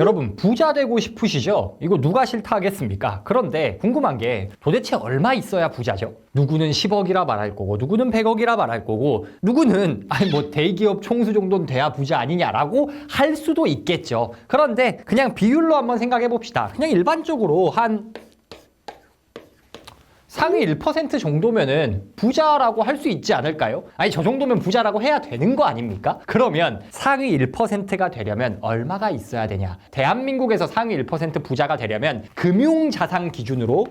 여러분 부자 되고 싶으시죠? 이거 누가 싫다 하겠습니까? 그런데 궁금한 게 도대체 얼마 있어야 부자죠? 누구는 10억이라 말할 거고 누구는 100억이라 말할 거고 누구는 아니 뭐 대기업 총수 정도는 돼야 부자 아니냐라고 할 수도 있겠죠. 그런데 그냥 비율로 한번 생각해 봅시다. 그냥 일반적으로 한 상위 1% 정도면은 부자라고 할 수 있지 않을까요? 아니 저 정도면 부자라고 해야 되는 거 아닙니까? 그러면 상위 1%가 되려면 얼마가 있어야 되냐? 대한민국에서 상위 1% 부자가 되려면 금융자산 기준으로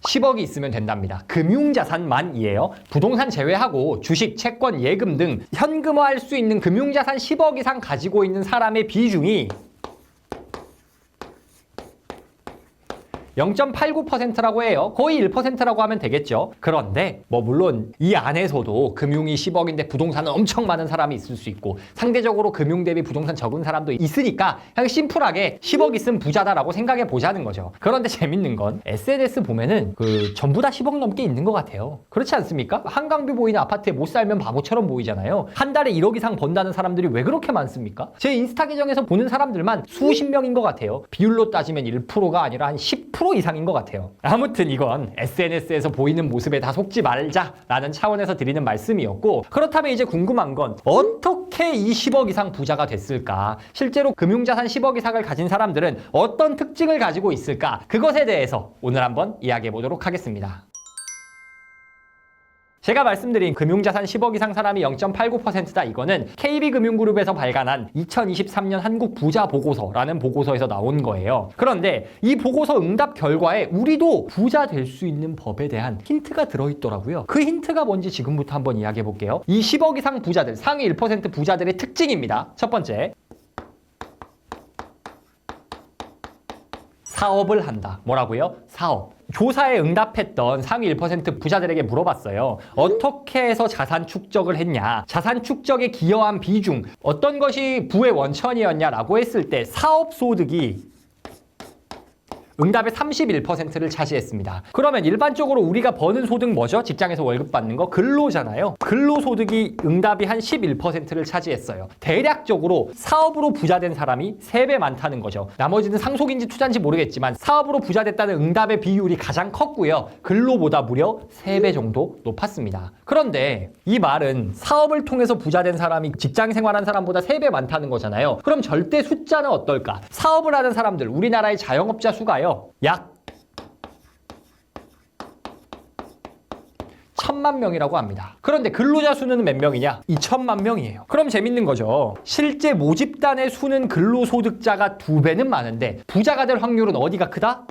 10억이 있으면 된답니다. 금융자산만이에요. 부동산 제외하고 주식, 채권, 예금 등 현금화할 수 있는 금융자산 10억 이상 가지고 있는 사람의 비중이 0.89%라고 해요. 거의 1%라고 하면 되겠죠. 그런데 뭐 물론 이 안에서도 금융이 10억인데 부동산은 엄청 많은 사람이 있을 수 있고 상대적으로 금융 대비 부동산 적은 사람도 있으니까 그냥 심플하게 10억 있으면 부자다라고 생각해 보자는 거죠. 그런데 재밌는 건 SNS 보면은 그 전부 다 10억 넘게 있는 것 같아요. 그렇지 않습니까? 한강뷰 보이는 아파트에 못 살면 바보처럼 보이잖아요. 한 달에 1억 이상 번다는 사람들이 왜 그렇게 많습니까? 제 인스타 계정에서 보는 사람들만 수십 명인 것 같아요. 비율로 따지면 1%가 아니라 한 10% 이상인 것 같아요. 아무튼 이건 SNS에서 보이는 모습에 다 속지 말자라는 차원에서 드리는 말씀이었고 그렇다면 이제 궁금한 건 어떻게 이 10억 이상 부자가 됐을까? 실제로 금융자산 10억 이상을 가진 사람들은 어떤 특징을 가지고 있을까? 그것에 대해서 오늘 한번 이야기해 보도록 하겠습니다. 제가 말씀드린 금융자산 10억 이상 사람이 0.89%다 이거는 KB금융그룹에서 발간한 2023년 한국 부자 보고서라는 보고서에서 나온 거예요. 그런데 이 보고서 응답 결과에 우리도 부자 될 수 있는 법에 대한 힌트가 들어있더라고요. 그 힌트가 뭔지 지금부터 한번 이야기해 볼게요. 이 10억 이상 부자들, 상위 1% 부자들의 특징입니다. 첫 번째. 사업을 한다. 뭐라고요? 사업. 조사에 응답했던 상위 1% 부자들에게 물어봤어요. 어떻게 해서 자산 축적을 했냐? 자산 축적에 기여한 비중, 어떤 것이 부의 원천이었냐라고 했을 때 사업 소득이 응답의 31%를 차지했습니다. 그러면 일반적으로 우리가 버는 소득 뭐죠? 직장에서 월급 받는 거 근로잖아요. 근로소득이 응답이 한 11%를 차지했어요. 대략적으로 사업으로 부자된 사람이 3배 많다는 거죠. 나머지는 상속인지 투자인지 모르겠지만 사업으로 부자됐다는 응답의 비율이 가장 컸고요. 근로보다 무려 3배 정도 높았습니다. 그런데 이 말은 사업을 통해서 부자된 사람이 직장 생활한 사람보다 3배 많다는 거잖아요. 그럼 절대 숫자는 어떨까? 사업을 하는 사람들, 우리나라의 자영업자 수가요. 약 천만 명이라고 합니다. 그런데 근로자 수는 몇 명이냐? 2천만 명이에요. 그럼 재밌는 거죠. 실제 모집단의 수는 근로소득자가 두 배는 많은데 부자가 될 확률은 어디가 크다?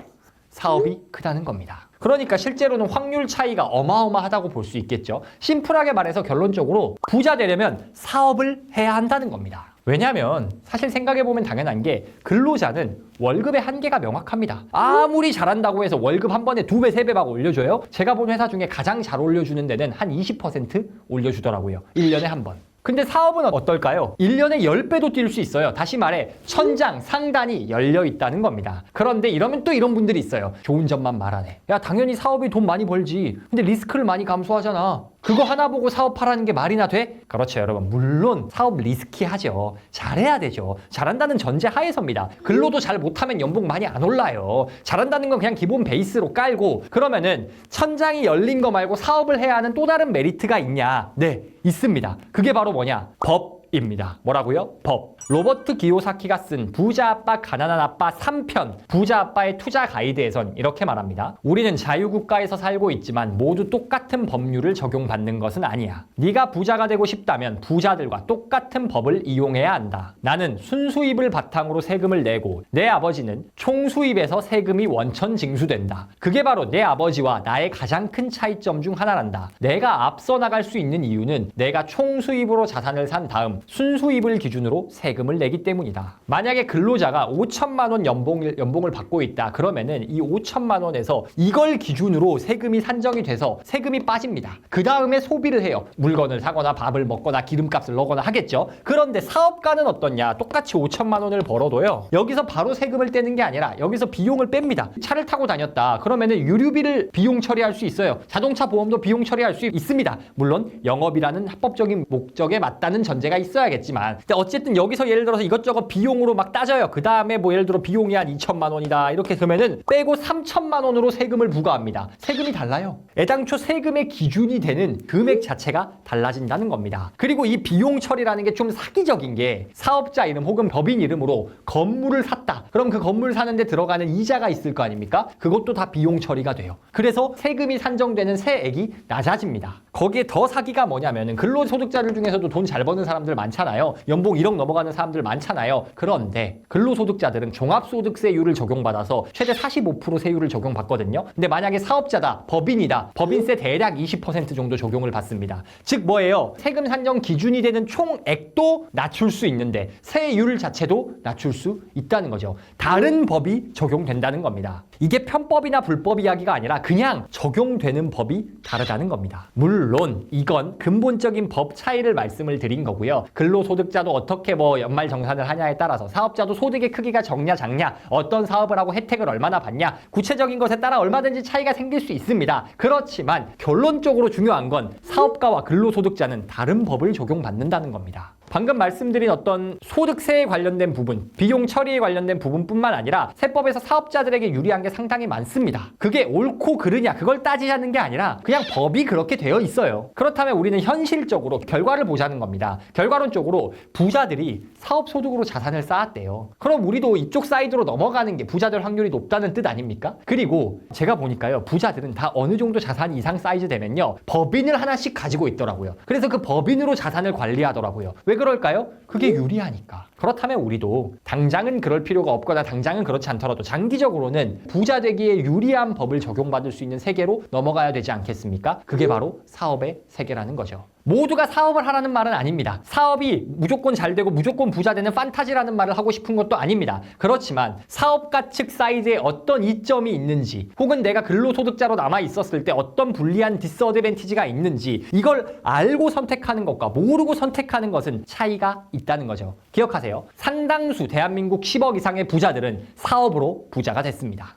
사업이 크다는 겁니다. 그러니까 실제로는 확률 차이가 어마어마하다고 볼 수 있겠죠. 심플하게 말해서 결론적으로 부자 되려면 사업을 해야 한다는 겁니다. 왜냐하면 사실 생각해보면 당연한 게 근로자는 월급의 한계가 명확합니다. 아무리 잘한다고 해서 월급 한 번에 두 배, 세 배 막 올려줘요? 제가 본 회사 중에 가장 잘 올려주는 데는 한 20% 올려주더라고요. 1년에 한 번. 근데 사업은 어떨까요? 1년에 10배도 뛸 수 있어요. 다시 말해, 천장, 상단이 열려 있다는 겁니다. 그런데 이러면 또 이런 분들이 있어요. 좋은 점만 말하네. 야, 당연히 사업이 돈 많이 벌지. 근데 리스크를 많이 감수하잖아. 그거 하나 보고 사업하라는 게 말이나 돼? 그렇죠, 여러분. 물론 사업 리스키하죠. 잘해야 되죠. 잘한다는 전제 하에서입니다. 근로도 잘 못하면 연봉 많이 안 올라요. 잘한다는 건 그냥 기본 베이스로 깔고 그러면은 천장이 열린 거 말고 사업을 해야 하는 또 다른 메리트가 있냐? 네, 있습니다. 그게 바로 뭐냐? 법. 입니다. 뭐라고요? 법. 로버트 기요사키가 쓴 부자 아빠 가난한 아빠 3편 부자 아빠의 투자 가이드에선 이렇게 말합니다. 우리는 자유국가에서 살고 있지만 모두 똑같은 법률을 적용받는 것은 아니야. 네가 부자가 되고 싶다면 부자들과 똑같은 법을 이용해야 한다. 나는 순수입을 바탕으로 세금을 내고 내 아버지는 총수입에서 세금이 원천 징수된다. 그게 바로 내 아버지와 나의 가장 큰 차이점 중 하나란다. 내가 앞서 나갈 수 있는 이유는 내가 총수입으로 자산을 산 다음 순수입을 기준으로 세금 을 내기 때문이다. 만약에 근로자가 5천만 원 연봉을, 연봉을 받고 있다. 그러면은 이 5천만 원에서 이걸 기준으로 세금이 산정이 돼서 세금이 빠집니다. 그 다음에 소비를 해요. 물건을 사거나 밥을 먹거나 기름값을 넣거나 하겠죠. 그런데 사업가는 어떻냐? 똑같이 5천만 원을 벌어도요. 여기서 바로 세금을 떼는 게 아니라 여기서 비용을 뺍니다. 차를 타고 다녔다. 그러면은 유류비를 비용 처리할 수 있어요. 자동차 보험도 비용 처리할 수 있습니다. 물론 영업이라는 합법적인 목적에 맞다는 전제가 있어야겠지만 어쨌든 여기서 여기서 예를 들어서 이것저것 비용으로 막 따져요. 그 다음에 뭐 예를 들어 비용이 한 2천만 원이다. 이렇게 그러면은 빼고 3천만 원으로 세금을 부과합니다. 세금이 달라요. 애당초 세금의 기준이 되는 금액 자체가 달라진다는 겁니다. 그리고 이 비용 처리라는 게 좀 사기적인 게 사업자 이름 혹은 법인 이름으로 건물을 샀다. 그럼 그 건물 사는데 들어가는 이자가 있을 거 아닙니까? 그것도 다 비용 처리가 돼요. 그래서 세금이 산정되는 세액이 낮아집니다. 거기에 더 사기가 뭐냐면은 근로소득자들 중에서도 돈 잘 버는 사람들 많잖아요. 연봉 1억 넘어가는 사람들 많잖아요. 그런데 근로소득자들은 종합소득세율을 적용받아서 최대 45% 세율을 적용받거든요. 근데 만약에 사업자다, 법인이다, 법인세 대략 20% 정도 적용을 받습니다. 즉 뭐예요? 세금 산정 기준이 되는 총액도 낮출 수 있는데 세율 자체도 낮출 수 있다는 거죠. 다른 법이 적용된다는 겁니다. 이게 편법이나 불법 이야기가 아니라 그냥 적용되는 법이 다르다는 겁니다. 물론 이건 근본적인 법 차이를 말씀을 드린 거고요. 근로소득자도 어떻게 뭐 연말 정산을 하냐에 따라서 사업자도 소득의 크기가 적냐 작냐 어떤 사업을 하고 혜택을 얼마나 받냐 구체적인 것에 따라 얼마든지 차이가 생길 수 있습니다. 그렇지만 결론적으로 중요한 건 사업가와 근로소득자는 다른 법을 적용받는다는 겁니다. 방금 말씀드린 어떤 소득세에 관련된 부분, 비용 처리에 관련된 부분뿐만 아니라 세법에서 사업자들에게 유리한 게 상당히 많습니다. 그게 옳고 그르냐 그걸 따지자는 게 아니라 그냥 법이 그렇게 되어 있어요. 그렇다면 우리는 현실적으로 결과를 보자는 겁니다. 결과론적으로 부자들이 사업 소득으로 자산을 쌓았대요. 그럼 우리도 이쪽 사이드로 넘어가는 게 부자들 확률이 높다는 뜻 아닙니까? 그리고 제가 보니까요. 부자들은 다 어느 정도 자산 이상 사이즈 되면요. 법인을 하나씩 가지고 있더라고요. 그래서 그 법인으로 자산을 관리하더라고요. 왜 그럴까요? 그게 유리하니까. 그렇다면 우리도 당장은 그럴 필요가 없거나 당장은 그렇지 않더라도 장기적으로는 부자 되기에 유리한 법을 적용받을 수 있는 세계로 넘어가야 되지 않겠습니까? 그게 바로 사업의 세계라는 거죠. 모두가 사업을 하라는 말은 아닙니다. 사업이 무조건 잘 되고 무조건 부자 되는 판타지라는 말을 하고 싶은 것도 아닙니다. 그렇지만 사업가 측 사이드에 어떤 이점이 있는지 혹은 내가 근로소득자로 남아 있었을 때 어떤 불리한 디스어드밴티지가 있는지 이걸 알고 선택하는 것과 모르고 선택하는 것은 차이가 있다는 거죠. 기억하세요. 상당수 대한민국 10억 이상의 부자들은 사업으로 부자가 됐습니다.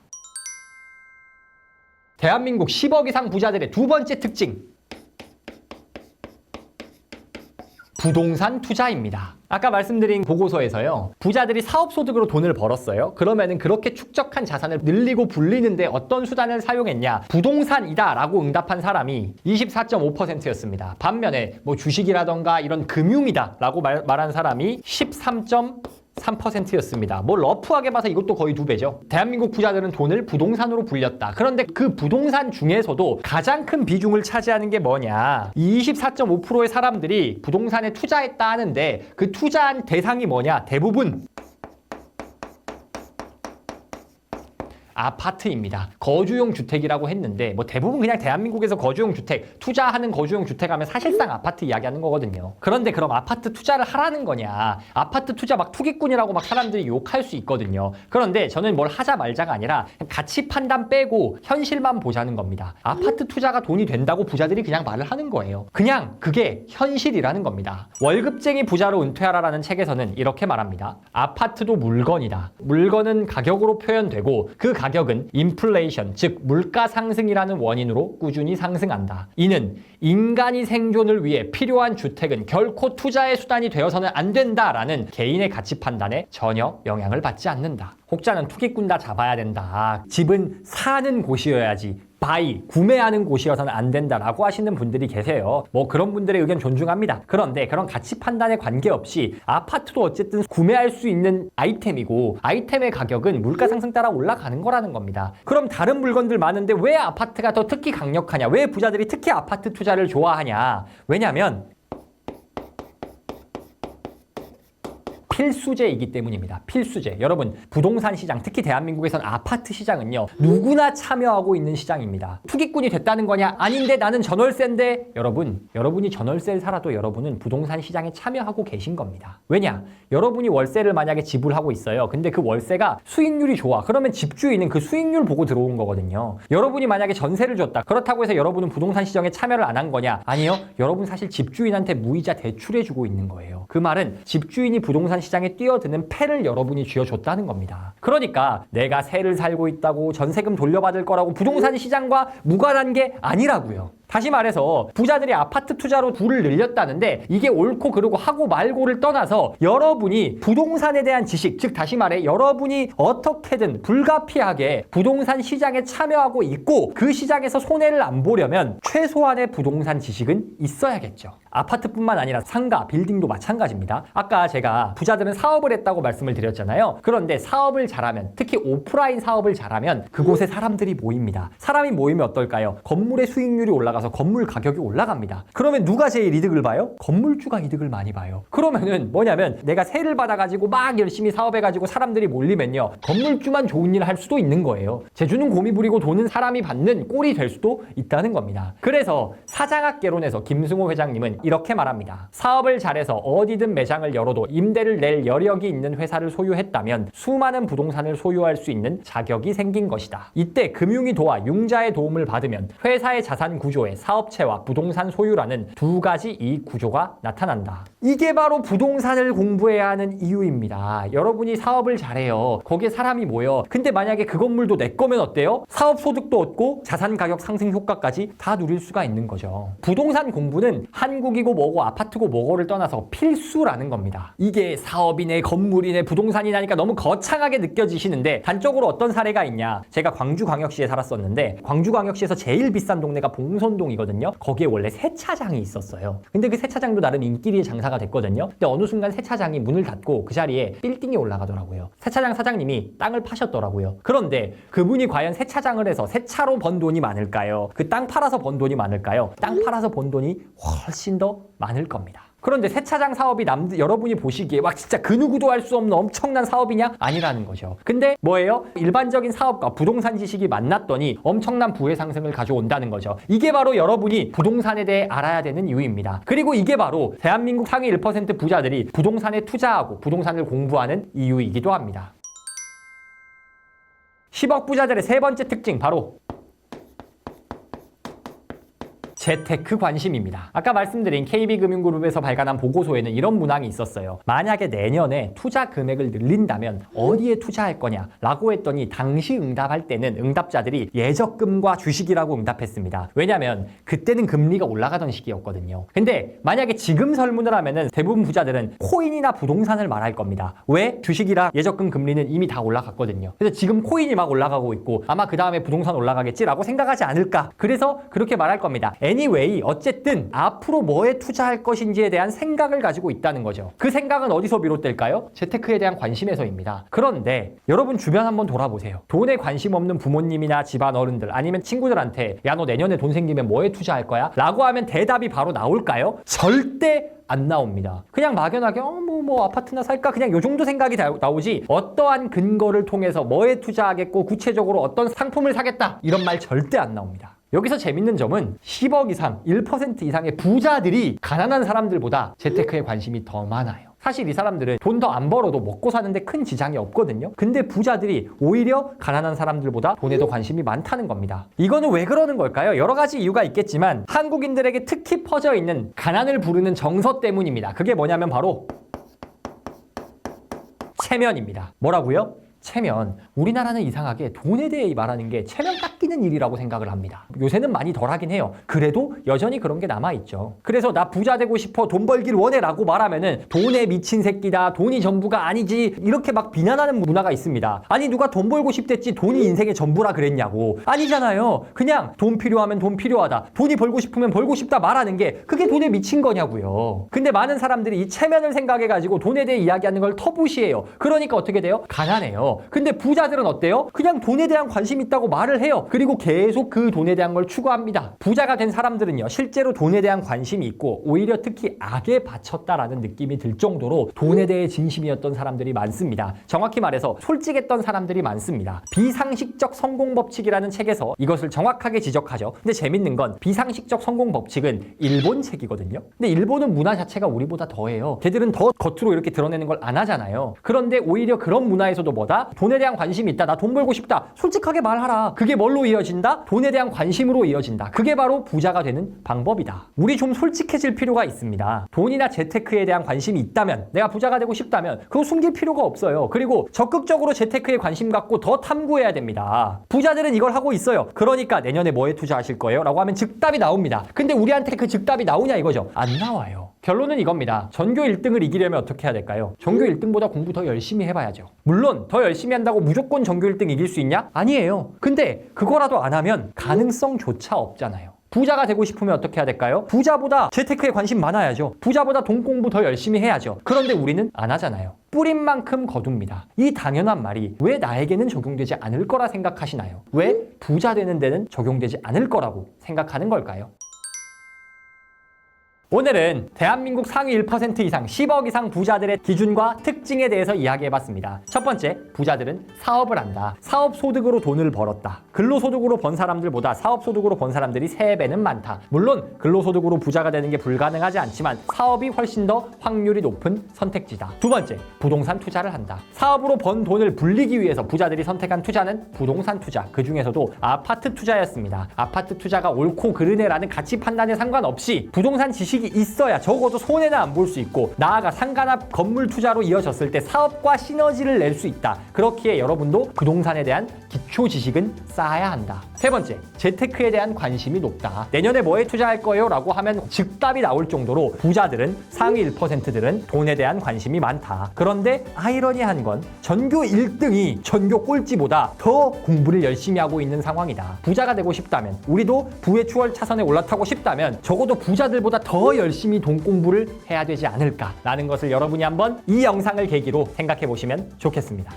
대한민국 10억 이상 부자들의 두 번째 특징. 부동산 투자입니다. 아까 말씀드린 보고서에서요. 부자들이 사업 소득으로 돈을 벌었어요. 그러면은 그렇게 축적한 자산을 늘리고 불리는데 어떤 수단을 사용했냐? 부동산이다라고 응답한 사람이 24.5%였습니다. 반면에 뭐 주식이라던가 이런 금융이다라고 말, 말한 사람이 13. 3%였습니다. 뭐 러프하게 봐서 이것도 거의 두 배죠. 대한민국 부자들은 돈을 부동산으로 불렸다. 그런데 그 부동산 중에서도 가장 큰 비중을 차지하는 게 뭐냐? 이 24.5%의 사람들이 부동산에 투자했다 하는데 그 투자한 대상이 뭐냐? 대부분 아파트입니다. 거주용 주택이라고 했는데 뭐 대부분 그냥 대한민국에서 거주용 주택 투자하는 거주용 주택 하면 사실상 아파트 이야기하는 거거든요. 그런데 그럼 아파트 투자를 하라는 거냐? 아파트 투자 막 투기꾼이라고 막 사람들이 욕할 수 있거든요. 그런데 저는 뭘 하자 말자가 아니라 가치 판단 빼고 현실만 보자는 겁니다. 아파트 투자가 돈이 된다고 부자들이 그냥 말을 하는 거예요. 그냥 그게 현실이라는 겁니다. 월급쟁이 부자로 은퇴하라라는 책에서는 이렇게 말합니다. 아파트도 물건이다. 물건은 가격으로 표현되고 그 가격은 인플레이션, 즉 물가 상승이라는 원인으로 꾸준히 상승한다. 이는 인간이 생존을 위해 필요한 주택은 결코 투자의 수단이 되어서는 안 된다라는 개인의 가치 판단에 전혀 영향을 받지 않는다. 혹자는 투기꾼 다 잡아야 된다. 집은 사는 곳이어야지. 바이, 구매하는 곳이어서는 안 된다라고 하시는 분들이 계세요. 뭐 그런 분들의 의견 존중합니다. 그런데 그런 가치 판단에 관계없이 아파트도 어쨌든 구매할 수 있는 아이템이고 아이템의 가격은 물가 상승 따라 올라가는 거라는 겁니다. 그럼 다른 물건들 많은데 왜 아파트가 더 특히 강력하냐? 왜 부자들이 특히 아파트 투자를 좋아하냐? 왜냐면 필수제이기 때문입니다. 필수제. 여러분, 부동산 시장, 특히 대한민국에선 아파트 시장은요, 누구나 참여하고 있는 시장입니다. 투기꾼이 됐다는 거냐? 아닌데 나는 전월세인데? 여러분, 여러분이 전월세를 살아도 여러분은 부동산 시장에 참여하고 계신 겁니다. 왜냐? 여러분이 월세를 만약에 지불하고 있어요. 근데 그 월세가 수익률이 좋아. 그러면 집주인은 그 수익률 보고 들어온 거거든요. 여러분이 만약에 전세를 줬다. 그렇다고 해서 여러분은 부동산 시장에 참여를 안 한 거냐? 아니요. 여러분 사실 집주인한테 무이자 대출해주고 있는 거예요. 그 말은 집주인이 부동산 시장에 뛰어드는 패를 여러분이 쥐어줬다는 겁니다. 그러니까 내가 새를 살고 있다고 전세금 돌려받을 거라고 부동산 시장과 무관한 게 아니라고요. 다시 말해서 부자들이 아파트 투자로 부를 늘렸다는데 이게 옳고 그르고 하고 말고를 떠나서 여러분이 부동산에 대한 지식, 즉 다시 말해 여러분이 어떻게든 불가피하게 부동산 시장에 참여하고 있고 그 시장에서 손해를 안 보려면 최소한의 부동산 지식은 있어야겠죠. 아파트뿐만 아니라 상가, 빌딩도 마찬가지입니다. 아까 제가 부자들은 사업을 했다고 말씀을 드렸잖아요. 그런데 사업을 잘하면 특히 오프라인 사업을 잘하면 그곳에 사람들이 모입니다. 사람이 모이면 어떨까요? 건물의 수익률이 올라가서 건물 가격이 올라갑니다. 그러면 누가 제일 이득을 봐요? 건물주가 이득을 많이 봐요. 그러면은 뭐냐면 내가 세를 받아가지고 막 열심히 사업해가지고 사람들이 몰리면요. 건물주만 좋은 일을 할 수도 있는 거예요. 제주는 곰이 부리고 돈은 사람이 받는 꼴이 될 수도 있다는 겁니다. 그래서 사장학개론에서 김승호 회장님은 이렇게 말합니다. 사업을 잘해서 어디든 매장을 열어도 임대를 낼 여력이 있는 회사를 소유했다면 수많은 부동산을 소유할 수 있는 자격이 생긴 것이다. 이때 금융이 도와 융자의 도움을 받으면 회사의 자산 구조 에 사업체와 부동산 소유라는 두 가지 이익 구조가 나타난다. 이게 바로 부동산을 공부해야 하는 이유입니다. 여러분이 사업을 잘해요. 거기에 사람이 모여. 근데 만약에 그 건물도 내 거면 어때요? 사업 소득도 얻고 자산 가격 상승 효과까지 다 누릴 수가 있는 거죠. 부동산 공부는 한국이고 뭐고 아파트고 뭐고를 떠나서 필수라는 겁니다. 이게 사업이네 건물이네 부동산이라니까 너무 거창하게 느껴지시는데 단적으로 어떤 사례가 있냐? 제가 광주광역시에 살았었는데 광주광역시에서 제일 비싼 동네가 봉선 동이거든요. 거기에 원래 세차장이 있었어요. 근데 그 세차장도 나름 인기리에 장사가 됐거든요. 근데 어느 순간 세차장이 문을 닫고 그 자리에 빌딩이 올라가더라고요. 세차장 사장님이 땅을 파셨더라고요. 그런데 그분이 과연 세차장을 해서 세차로 번 돈이 많을까요? 그 땅 팔아서 번 돈이 많을까요? 땅 팔아서 번 돈이 훨씬 더 많을 겁니다. 그런데 세차장 사업이 남 여러분이 보시기에 막 진짜 그 누구도 할 수 없는 엄청난 사업이냐? 아니라는 거죠. 근데 뭐예요? 일반적인 사업과 부동산 지식이 만났더니 엄청난 부의 상승을 가져온다는 거죠. 이게 바로 여러분이 부동산에 대해 알아야 되는 이유입니다. 그리고 이게 바로 대한민국 상위 1% 부자들이 부동산에 투자하고 부동산을 공부하는 이유이기도 합니다. 10억 부자들의 세 번째 특징 바로 재테크 관심입니다. 아까 말씀드린 KB금융그룹에서 발간한 보고서에는 이런 문항이 있었어요. 만약에 내년에 투자 금액을 늘린다면 어디에 투자할 거냐? 라고 했더니 당시 응답할 때는 응답자들이 예적금과 주식이라고 응답했습니다. 왜냐면 그때는 금리가 올라가던 시기였거든요. 근데 만약에 지금 설문을 하면은 대부분 부자들은 코인이나 부동산을 말할 겁니다. 왜? 주식이랑 예적금 금리는 이미 다 올라갔거든요. 그래서 지금 코인이 막 올라가고 있고 아마 그 다음에 부동산 올라가겠지라고 생각하지 않을까. 그래서 그렇게 말할 겁니다. Anyway 어쨌든 앞으로 뭐에 투자할 것인지에 대한 생각을 가지고 있다는 거죠. 그 생각은 어디서 비롯될까요? 재테크에 대한 관심에서입니다. 그런데 여러분 주변 한번 돌아보세요. 돈에 관심 없는 부모님이나 집안 어른들 아니면 친구들한테 야 너 내년에 돈 생기면 뭐에 투자할 거야? 라고 하면 대답이 바로 나올까요? 절대 안 나옵니다. 그냥 막연하게 어뭐 뭐 아파트나 살까 그냥 요 정도 생각이 다- 나오지 어떠한 근거를 통해서 뭐에 투자하겠고 구체적으로 어떤 상품을 사겠다 이런 말 절대 안 나옵니다. 여기서 재밌는 점은 10억 이상, 1% 이상의 부자들이 가난한 사람들보다 재테크에 관심이 더 많아요. 사실 이 사람들은 돈 더 안 벌어도 먹고 사는데 큰 지장이 없거든요. 근데 부자들이 오히려 가난한 사람들보다 돈에 더 관심이 많다는 겁니다. 이거는 왜 그러는 걸까요? 여러 가지 이유가 있겠지만 한국인들에게 특히 퍼져 있는 가난을 부르는 정서 때문입니다. 그게 뭐냐면 바로 체면입니다. 뭐라고요? 체면. 우리나라는 이상하게 돈에 대해 말하는 게 체면 깎이는 일이라고 생각을 합니다. 요새는 많이 덜하긴 해요. 그래도 여전히 그런 게 남아 있죠. 그래서 나 부자 되고 싶어 돈 벌길 원해 라고 말하면은 돈에 미친 새끼다. 돈이 전부가 아니지. 이렇게 막 비난하는 문화가 있습니다. 아니 누가 돈 벌고 싶댔지 돈이 인생의 전부라 그랬냐고. 아니잖아요. 그냥 돈 필요하면 돈 필요하다. 돈이 벌고 싶으면 벌고 싶다 말하는 게 그게 돈에 미친 거냐고요. 근데 많은 사람들이 이 체면을 생각해 가지고 돈에 대해 이야기하는 걸 터부시해요. 그러니까 어떻게 돼요? 가난해요. 근데 부자들은 어때요? 그냥 돈에 대한 관심 있다고 말을 해요. 그리고 계속 그 돈에 대한 걸 추구합니다. 부자가 된 사람들은요, 실제로 돈에 대한 관심이 있고 오히려 특히 악에 바쳤다라는 느낌이 들 정도로 돈에 대해 진심이었던 사람들이 많습니다. 정확히 말해서 솔직했던 사람들이 많습니다. 비상식적 성공 법칙이라는 책에서 이것을 정확하게 지적하죠. 근데 재밌는 건 비상식적 성공 법칙은 일본 책이거든요. 근데 일본은 문화 자체가 우리보다 더해요. 걔들은 더 겉으로 이렇게 드러내는 걸 안 하잖아요. 그런데 오히려 그런 문화에서도 뭐다? 돈에 대한 관심이 있다. 나 돈 벌고 싶다. 솔직하게 말하라. 그게 뭘로 이어진다? 돈에 대한 관심으로 이어진다. 그게 바로 부자가 되는 방법이다. 우리 좀 솔직해질 필요가 있습니다. 돈이나 재테크에 대한 관심이 있다면, 내가 부자가 되고 싶다면, 그거 숨길 필요가 없어요. 그리고 적극적으로 재테크에 관심 갖고 더 탐구해야 됩니다. 부자들은 이걸 하고 있어요. 그러니까 내년에 뭐에 투자하실 거예요? 라고 하면 즉답이 나옵니다. 근데 우리한테 그 즉답이 나오냐 이거죠? 안 나와요. 결론은 이겁니다. 전교 1등을 이기려면 어떻게 해야 될까요? 전교 1등보다 공부 더 열심히 해봐야죠. 물론 더 열심히 한다고 무조건 전교 1등 이길 수 있냐? 아니에요. 근데 그거라도 안 하면 가능성조차 없잖아요. 부자가 되고 싶으면 어떻게 해야 될까요? 부자보다 재테크에 관심 많아야죠. 부자보다 돈 공부 더 열심히 해야죠. 그런데 우리는 안 하잖아요. 뿌린 만큼 거둡니다. 이 당연한 말이 왜 나에게는 적용되지 않을 거라 생각하시나요? 왜 부자 되는 데는 적용되지 않을 거라고 생각하는 걸까요? 오늘은 대한민국 상위 1% 이상 10억 이상 부자들의 기준과 특징에 대해서 이야기해봤습니다. 첫 번째, 부자들은 사업을 한다. 사업 소득으로 돈을 벌었다. 근로소득으로 번 사람들보다 사업 소득으로 번 사람들이 3배는 많다. 물론 근로소득으로 부자가 되는 게 불가능하지 않지만 사업이 훨씬 더 확률이 높은 선택지다. 두 번째, 부동산 투자를 한다. 사업으로 번 돈을 불리기 위해서 부자들이 선택한 투자는 부동산 투자. 그 중에서도 아파트 투자였습니다. 아파트 투자가 옳고 그르네라는 가치 판단에 상관없이 부동산 지식이 있어야 적어도 손해는 안 볼 수 있고 나아가 상가 앞 건물 투자로 이어졌을 때 사업과 시너지를 낼 수 있다. 그렇기에 여러분도 부동산에 대한 기초 지식은 쌓아야 한다. 세 번째, 재테크에 대한 관심이 높다. 내년에 뭐에 투자할 거예요? 라고 하면 즉답이 나올 정도로 부자들은 상위 1%들은 돈에 대한 관심이 많다. 그런데 아이러니한 건 전교 1등이 전교 꼴찌보다 더 공부를 열심히 하고 있는 상황이다. 부자가 되고 싶다면 우리도 부의 추월 차선에 올라타고 싶다면 적어도 부자들보다 더 열심히 돈 공부를 해야 되지 않을까라는 것을 여러분이 한번 이 영상을 계기로 생각해 보시면 좋겠습니다.